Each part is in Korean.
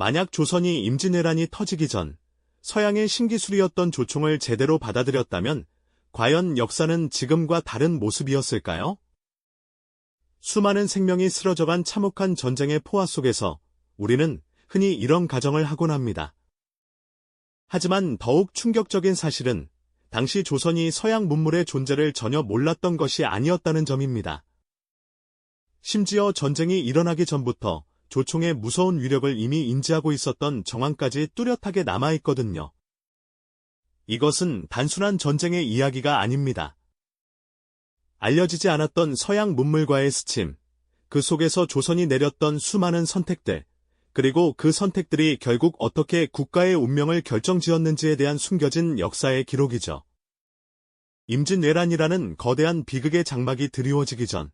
만약 조선이 임진왜란이 터지기 전 서양의 신기술이었던 조총을 제대로 받아들였다면 과연 역사는 지금과 다른 모습이었을까요? 수많은 생명이 쓰러져간 참혹한 전쟁의 포화 속에서 우리는 흔히 이런 가정을 하곤 합니다. 하지만 더욱 충격적인 사실은 당시 조선이 서양 문물의 존재를 전혀 몰랐던 것이 아니었다는 점입니다. 심지어 전쟁이 일어나기 전부터 조총의 무서운 위력을 이미 인지하고 있었던 정황까지 뚜렷하게 남아있거든요. 이것은 단순한 전쟁의 이야기가 아닙니다. 알려지지 않았던 서양 문물과의 스침, 그 속에서 조선이 내렸던 수많은 선택들, 그리고 그 선택들이 결국 어떻게 국가의 운명을 결정지었는지에 대한 숨겨진 역사의 기록이죠. 임진왜란이라는 거대한 비극의 장막이 드리워지기 전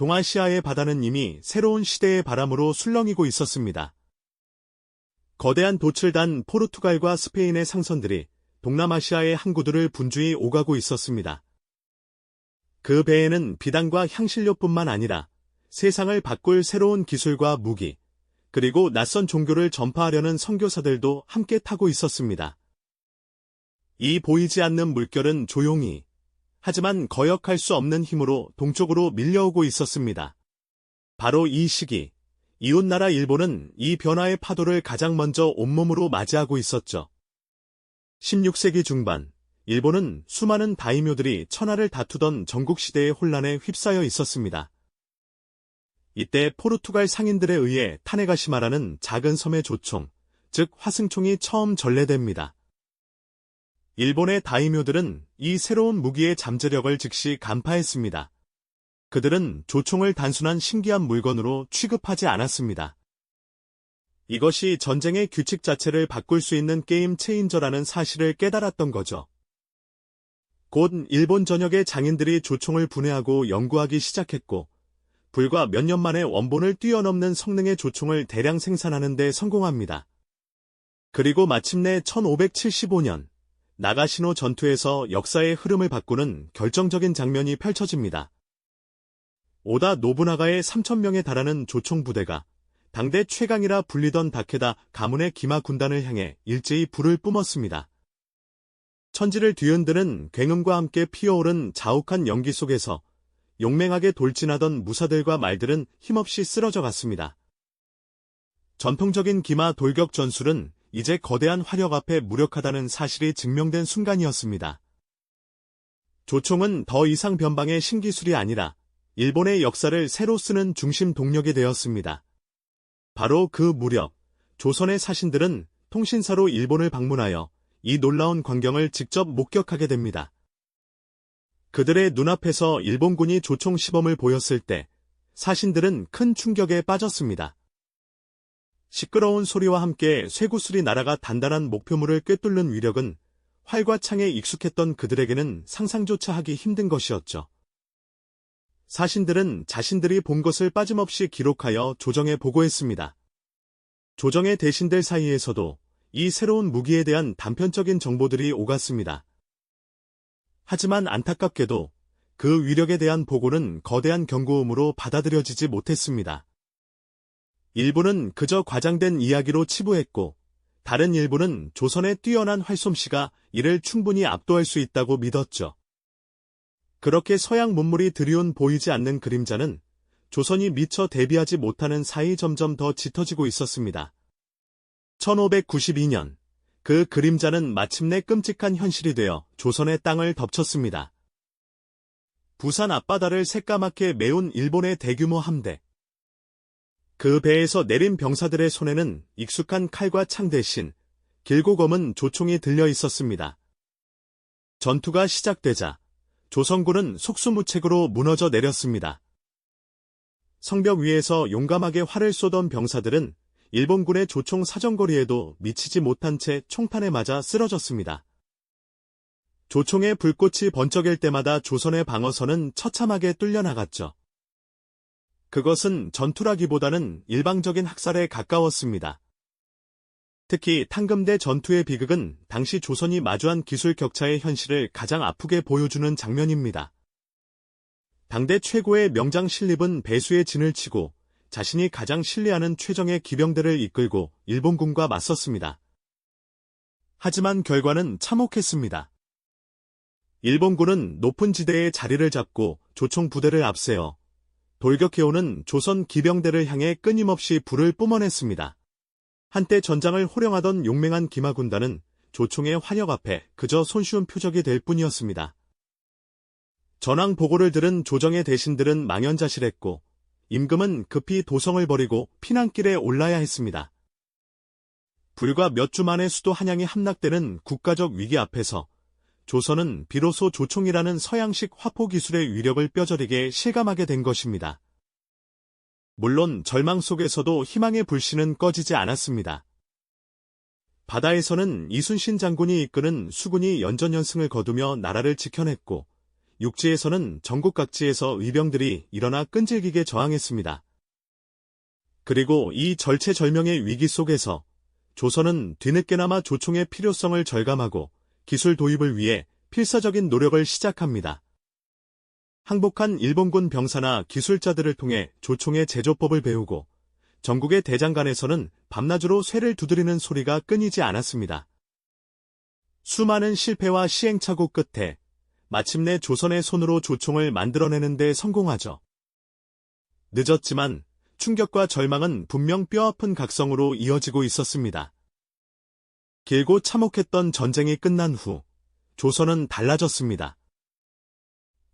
동아시아의 바다는 이미 새로운 시대의 바람으로 술렁이고 있었습니다. 거대한 돛을 단 포르투갈과 스페인의 상선들이 동남아시아의 항구들을 분주히 오가고 있었습니다. 그 배에는 비단과 향신료뿐만 아니라 세상을 바꿀 새로운 기술과 무기, 그리고 낯선 종교를 전파하려는 선교사들도 함께 타고 있었습니다. 이 보이지 않는 물결은 조용히, 하지만 거역할 수 없는 힘으로 동쪽으로 밀려오고 있었습니다. 바로 이 시기, 이웃나라 일본은 이 변화의 파도를 가장 먼저 온몸으로 맞이하고 있었죠. 16세기 중반, 일본은 수많은 다이묘들이 천하를 다투던 전국시대의 혼란에 휩싸여 있었습니다. 이때 포르투갈 상인들에 의해 타네가시마라는 작은 섬의 조총, 즉 화승총이 처음 전래됩니다. 일본의 다이묘들은 이 새로운 무기의 잠재력을 즉시 간파했습니다. 그들은 조총을 단순한 신기한 물건으로 취급하지 않았습니다. 이것이 전쟁의 규칙 자체를 바꿀 수 있는 게임 체인저라는 사실을 깨달았던 거죠. 곧 일본 전역의 장인들이 조총을 분해하고 연구하기 시작했고, 불과 몇 년 만에 원본을 뛰어넘는 성능의 조총을 대량 생산하는 데 성공합니다. 그리고 마침내 1575년 나가시노 전투에서 역사의 흐름을 바꾸는 결정적인 장면이 펼쳐집니다. 오다 노부나가의 3천명에 달하는 조총 부대가 당대 최강이라 불리던 다케다 가문의 기마 군단을 향해 일제히 불을 뿜었습니다. 천지를 뒤흔드는 굉음과 함께 피어오른 자욱한 연기 속에서 용맹하게 돌진하던 무사들과 말들은 힘없이 쓰러져 갔습니다. 전통적인 기마 돌격 전술은 이제 거대한 화력 앞에 무력하다는 사실이 증명된 순간이었습니다. 조총은 더 이상 변방의 신기술이 아니라 일본의 역사를 새로 쓰는 중심 동력이 되었습니다. 바로 그 무렵, 조선의 사신들은 통신사로 일본을 방문하여 이 놀라운 광경을 직접 목격하게 됩니다. 그들의 눈앞에서 일본군이 조총 시범을 보였을 때 사신들은 큰 충격에 빠졌습니다. 시끄러운 소리와 함께 쇠구슬이 날아가 단단한 목표물을 꿰뚫는 위력은 활과 창에 익숙했던 그들에게는 상상조차 하기 힘든 것이었죠. 사신들은 자신들이 본 것을 빠짐없이 기록하여 조정에 보고했습니다. 조정의 대신들 사이에서도 이 새로운 무기에 대한 단편적인 정보들이 오갔습니다. 하지만 안타깝게도 그 위력에 대한 보고는 거대한 경고음으로 받아들여지지 못했습니다. 일부는 그저 과장된 이야기로 치부했고 다른 일부는 조선의 뛰어난 활솜씨가 이를 충분히 압도할 수 있다고 믿었죠. 그렇게 서양 문물이 들이온 보이지 않는 그림자는 조선이 미처 대비하지 못하는 사이 점점 더 짙어지고 있었습니다. 1592년 그 그림자는 마침내 끔찍한 현실이 되어 조선의 땅을 덮쳤습니다. 부산 앞바다를 새까맣게 메운 일본의 대규모 함대. 그 배에서 내린 병사들의 손에는 익숙한 칼과 창 대신 길고 검은 조총이 들려 있었습니다. 전투가 시작되자 조선군은 속수무책으로 무너져 내렸습니다. 성벽 위에서 용감하게 활을 쏘던 병사들은 일본군의 조총 사정거리에도 미치지 못한 채 총탄에 맞아 쓰러졌습니다. 조총의 불꽃이 번쩍일 때마다 조선의 방어선은 처참하게 뚫려나갔죠. 그것은 전투라기보다는 일방적인 학살에 가까웠습니다. 특히 탕금대 전투의 비극은 당시 조선이 마주한 기술 격차의 현실을 가장 아프게 보여주는 장면입니다. 당대 최고의 명장 신립은 배수의 진을 치고 자신이 가장 신뢰하는 최정의 기병대를 이끌고 일본군과 맞섰습니다. 하지만 결과는 참혹했습니다. 일본군은 높은 지대에 자리를 잡고 조총 부대를 앞세워 돌격해오는 조선 기병대를 향해 끊임없이 불을 뿜어냈습니다. 한때 전장을 호령하던 용맹한 기마군단은 조총의 환역 앞에 그저 손쉬운 표적이 될 뿐이었습니다. 전황 보고를 들은 조정의 대신들은 망연자실했고 임금은 급히 도성을 버리고 피난길에 올라야 했습니다. 불과 몇 주 만에 수도 한양이 함락되는 국가적 위기 앞에서 조선은 비로소 조총이라는 서양식 화포 기술의 위력을 뼈저리게 실감하게 된 것입니다. 물론 절망 속에서도 희망의 불씨는 꺼지지 않았습니다. 바다에서는 이순신 장군이 이끄는 수군이 연전연승을 거두며 나라를 지켜냈고 육지에서는 전국 각지에서 의병들이 일어나 끈질기게 저항했습니다. 그리고 이 절체절명의 위기 속에서 조선은 뒤늦게나마 조총의 필요성을 절감하고 기술 도입을 위해 필사적인 노력을 시작합니다. 항복한 일본군 병사나 기술자들을 통해 조총의 제조법을 배우고 전국의 대장간에서는 밤낮으로 쇠를 두드리는 소리가 끊이지 않았습니다. 수많은 실패와 시행착오 끝에 마침내 조선의 손으로 조총을 만들어내는 데 성공하죠. 늦었지만 충격과 절망은 분명 뼈아픈 각성으로 이어지고 있었습니다. 길고 참혹했던 전쟁이 끝난 후 조선은 달라졌습니다.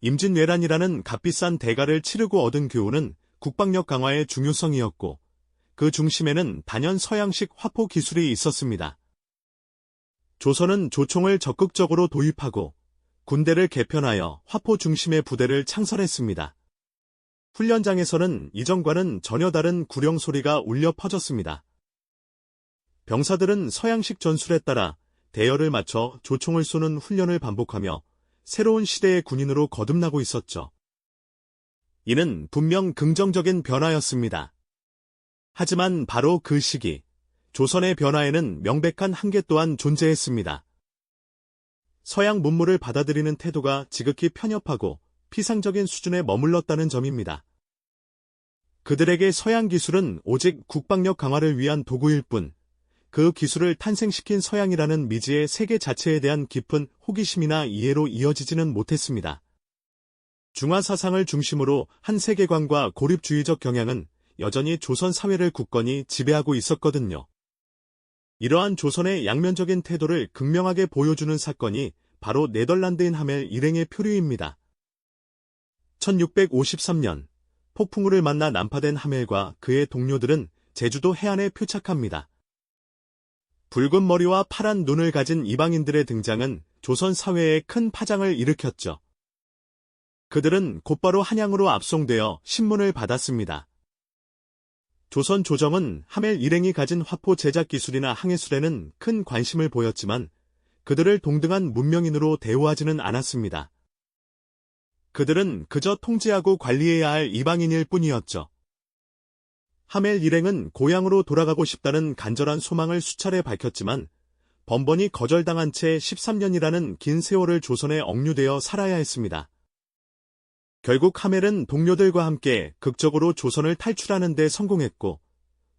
임진왜란이라는 값비싼 대가를 치르고 얻은 교훈은 국방력 강화의 중요성이었고 그 중심에는 단연 서양식 화포 기술이 있었습니다. 조선은 조총을 적극적으로 도입하고 군대를 개편하여 화포 중심의 부대를 창설했습니다. 훈련장에서는 이전과는 전혀 다른 구령 소리가 울려 퍼졌습니다. 병사들은 서양식 전술에 따라 대열을 맞춰 조총을 쏘는 훈련을 반복하며 새로운 시대의 군인으로 거듭나고 있었죠. 이는 분명 긍정적인 변화였습니다. 하지만 바로 그 시기, 조선의 변화에는 명백한 한계 또한 존재했습니다. 서양 문물을 받아들이는 태도가 지극히 편협하고 피상적인 수준에 머물렀다는 점입니다. 그들에게 서양 기술은 오직 국방력 강화를 위한 도구일 뿐, 그 기술을 탄생시킨 서양이라는 미지의 세계 자체에 대한 깊은 호기심이나 이해로 이어지지는 못했습니다. 중화 사상을 중심으로 한 세계관과 고립주의적 경향은 여전히 조선 사회를 굳건히 지배하고 있었거든요. 이러한 조선의 양면적인 태도를 극명하게 보여주는 사건이 바로 네덜란드인 하멜 일행의 표류입니다. 1653년 폭풍우를 만나 난파된 하멜과 그의 동료들은 제주도 해안에 표착합니다. 붉은 머리와 파란 눈을 가진 이방인들의 등장은 조선 사회에 큰 파장을 일으켰죠. 그들은 곧바로 한양으로 압송되어 신문을 받았습니다. 조선 조정은 하멜 일행이 가진 화포 제작 기술이나 항해술에는 큰 관심을 보였지만 그들을 동등한 문명인으로 대우하지는 않았습니다. 그들은 그저 통제하고 관리해야 할 이방인일 뿐이었죠. 하멜 일행은 고향으로 돌아가고 싶다는 간절한 소망을 수차례 밝혔지만 번번이 거절당한 채 13년이라는 긴 세월을 조선에 억류되어 살아야 했습니다. 결국 하멜은 동료들과 함께 극적으로 조선을 탈출하는 데 성공했고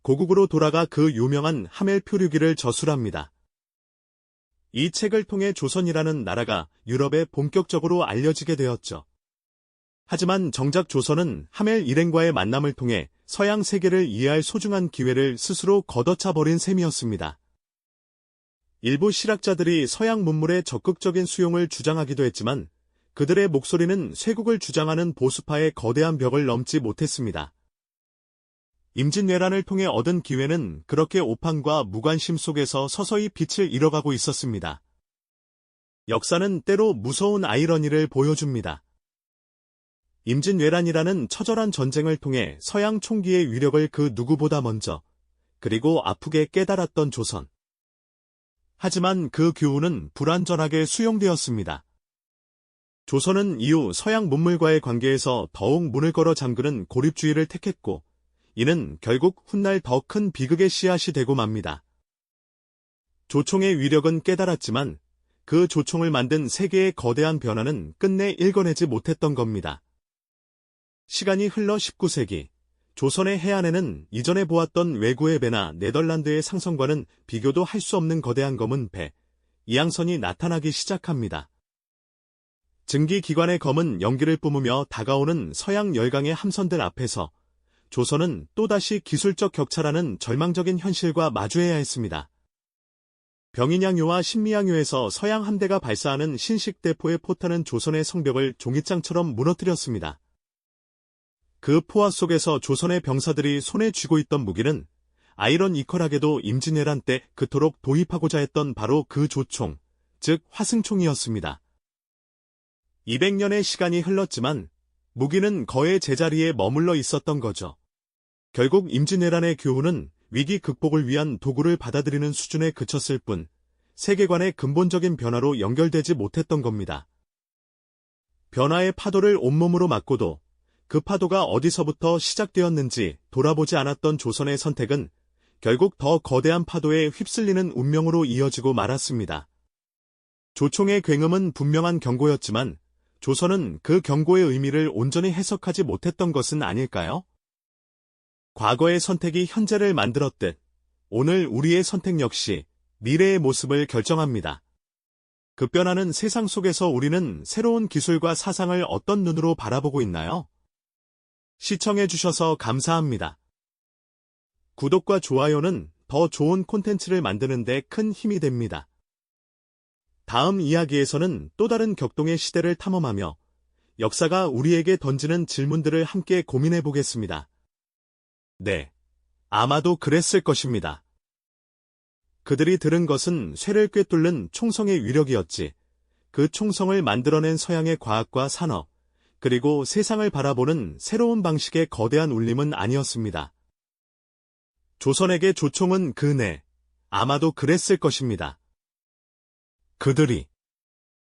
고국으로 돌아가 그 유명한 하멜 표류기를 저술합니다. 이 책을 통해 조선이라는 나라가 유럽에 본격적으로 알려지게 되었죠. 하지만 정작 조선은 하멜 일행과의 만남을 통해 서양 세계를 이해할 소중한 기회를 스스로 걷어차 버린 셈이었습니다. 일부 실학자들이 서양 문물의 적극적인 수용을 주장하기도 했지만 그들의 목소리는 쇄국을 주장하는 보수파의 거대한 벽을 넘지 못했습니다. 임진왜란을 통해 얻은 기회는 그렇게 오판과 무관심 속에서 서서히 빛을 잃어가고 있었습니다. 역사는 때로 무서운 아이러니를 보여줍니다. 임진왜란이라는 처절한 전쟁을 통해 서양 총기의 위력을 그 누구보다 먼저 그리고 아프게 깨달았던 조선. 하지만 그 교훈은 불완전하게 수용되었습니다. 조선은 이후 서양 문물과의 관계에서 더욱 문을 걸어 잠그는 고립주의를 택했고 이는 결국 훗날 더 큰 비극의 씨앗이 되고 맙니다. 조총의 위력은 깨달았지만 그 조총을 만든 세계의 거대한 변화는 끝내 읽어내지 못했던 겁니다. 시간이 흘러 19세기, 조선의 해안에는 이전에 보았던 외구의 배나 네덜란드의 상선과는 비교도 할 수 없는 거대한 검은 배, 이항선이 나타나기 시작합니다. 증기기관의 검은 연기를 뿜으며 다가오는 서양 열강의 함선들 앞에서 조선은 또다시 기술적 격차라는 절망적인 현실과 마주해야 했습니다. 병인양요와 신미양요에서 서양 함대가 발사하는 신식대포의 포탄은 조선의 성벽을 종이장처럼 무너뜨렸습니다. 그 포화 속에서 조선의 병사들이 손에 쥐고 있던 무기는 아이런 이퀄하게도 임진왜란 때 그토록 도입하고자 했던 바로 그 조총, 즉 화승총이었습니다. 200년의 시간이 흘렀지만 무기는 거의 제자리에 머물러 있었던 거죠. 결국 임진왜란의 교훈은 위기 극복을 위한 도구를 받아들이는 수준에 그쳤을 뿐 세계관의 근본적인 변화로 연결되지 못했던 겁니다. 변화의 파도를 온몸으로 맞고도 그 파도가 어디서부터 시작되었는지 돌아보지 않았던 조선의 선택은 결국 더 거대한 파도에 휩쓸리는 운명으로 이어지고 말았습니다. 조총의 굉음은 분명한 경고였지만 조선은 그 경고의 의미를 온전히 해석하지 못했던 것은 아닐까요? 과거의 선택이 현재를 만들었듯 오늘 우리의 선택 역시 미래의 모습을 결정합니다. 급변하는 세상 속에서 우리는 새로운 기술과 사상을 어떤 눈으로 바라보고 있나요? 시청해주셔서 감사합니다. 구독과 좋아요는 더 좋은 콘텐츠를 만드는 데 큰 힘이 됩니다. 다음 이야기에서는 또 다른 격동의 시대를 탐험하며 역사가 우리에게 던지는 질문들을 함께 고민해 보겠습니다. 네. 아마도 그랬을 것입니다. 그들이 들은 것은 쇠를 꿰뚫는 총성의 위력이었지. 그 총성을 만들어낸 서양의 과학과 산업, 그리고 세상을 바라보는 새로운 방식의 거대한 울림은 아니었습니다. 조선에게 조총은 그네, 아마도 그랬을 것입니다. 그들이